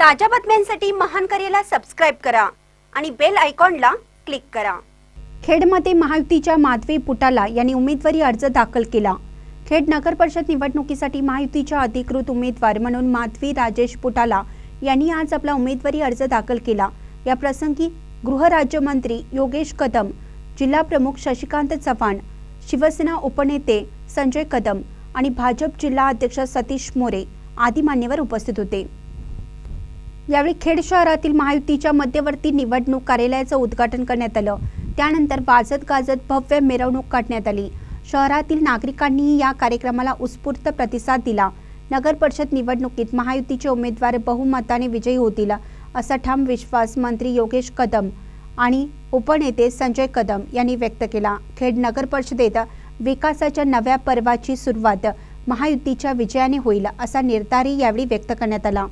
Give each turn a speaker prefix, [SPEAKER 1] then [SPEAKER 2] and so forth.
[SPEAKER 1] ताज्या बातम्यांसाठी महान करेला सबस्क्राईब करा आणि बेल आयकॉनला क्लिक करा.
[SPEAKER 2] खेडमध्ये महायुतीच्या माधवी पुटाला यांनी उमेदवारी अर्ज दाखल केला. खेड नगर परिषद निवडणुकीसाठी महायुतीच्या अधिकृत उमेदवार म्हणून माधवी राजेश पुटाला यांनी आज आपला उमेदवारी अर्ज दाखल केला. या प्रसंगी गृहराज्यमंत्री योगेश कदम जिल्हा प्रमुख शशिकांत चव्हाण शिवसेना उपनेते संजय कदम आणि भाजप जिल्हा अध्यक्ष सतीश मोरे आदी मान्यवर उपस्थित होते. यावेळी खेड शहरातील महायुतीच्या मध्यवर्ती निवडणूक कार्यालयाचं उद्घाटन करण्यात आलं. त्यानंतर वाजत गाजत भव्य मिरवणूक काढण्यात आली. शहरातील नागरिकांनीही या कार्यक्रमाला उत्स्फूर्त प्रतिसाद दिला. नगर परिषद निवडणुकीत महायुतीचे उमेदवार बहुमताने विजयी होतील असा ठाम विश्वास मंत्री योगेश कदम आणि उपनेते संजय कदम यांनी व्यक्त केला. खेड नगर परिषदेत विकासाच्या नव्या पर्वाची सुरुवात महायुतीच्या विजयाने होईल असा निर्धारही यावेळी व्यक्त करण्यात आला.